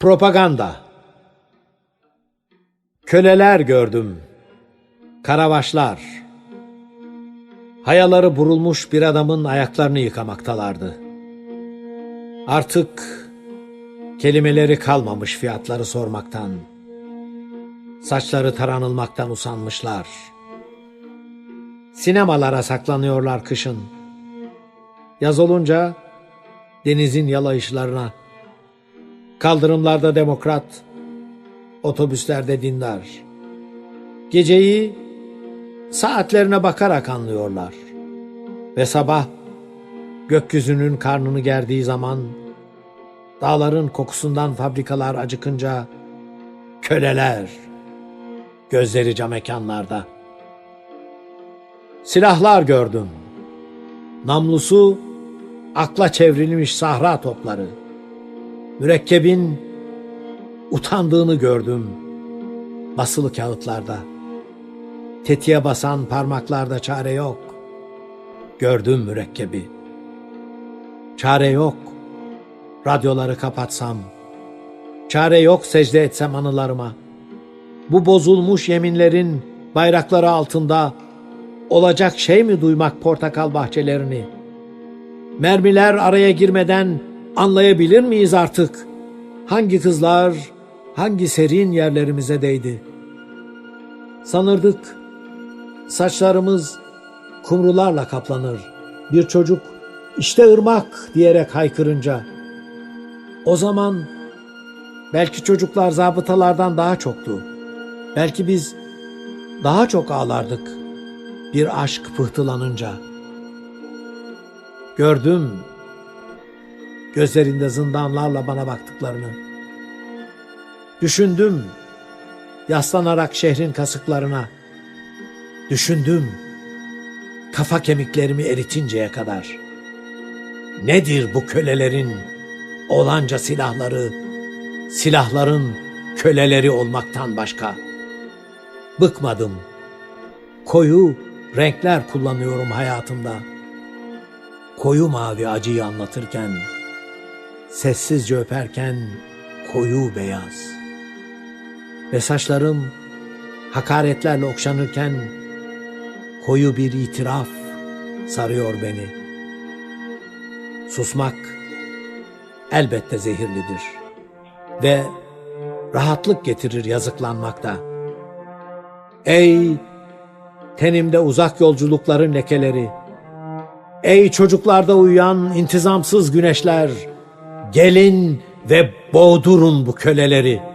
Propaganda Köleler gördüm. Karavaşlar. Hayaları burulmuş bir adamın ayaklarını yıkamaktalardı. Artık kelimeleri kalmamış fiyatları sormaktan. Saçları taranılmaktan usanmışlar. Sinemalara saklanıyorlar kışın. Yaz olunca denizin yalayışlarına, kaldırımlarda demokrat, otobüslerde dindar. Geceyi saatlerine bakarak anlıyorlar. Ve sabah gökyüzünün karnını gerdiği zaman dağların kokusundan fabrikalar acıkınca köleler gözleri cam mekanlarda. Silahlar gördüm. Namlusu akla çevrilmiş sahra topları. Mürekkebin utandığını gördüm basılı kağıtlarda. Tetiğe basan parmaklarda çare yok. Gördüm mürekkebi. Çare yok. Radyoları kapatsam. Çare yok secde etsem anılarıma. Bu bozulmuş yeminlerin bayrakları altında olacak şey mi duymak portakal bahçelerini? Mermiler araya girmeden anlayabilir miyiz artık? Hangi kızlar, hangi serin yerlerimize değdi? Sanırdık saçlarımız kumrularla kaplanır. Bir çocuk işte ırmak diyerek haykırınca. O zaman belki çocuklar zabıtalardan daha çoktu. Belki biz daha çok ağlardık bir aşk pıhtılanınca. Gördüm gözlerinde zindanlarla bana baktıklarını. Düşündüm yaslanarak şehrin kasıklarına. Düşündüm kafa kemiklerimi eritinceye kadar. Nedir bu kölelerin olanca silahları, silahların köleleri olmaktan başka? Bıkmadım. Koyu renkler kullanıyorum hayatımda. Koyu mavi acıyı anlatırken, sessizce öperken koyu beyaz. Ve saçlarım hakaretlerle okşanırken koyu bir itiraf sarıyor beni. Susmak elbette zehirlidir ve rahatlık getirir yazıklanmakta. Ey tenimde uzak yolculukların lekeleri, ey çocuklarda uyuyan intizamsız güneşler, gelin ve boğdurun bu köleleri.''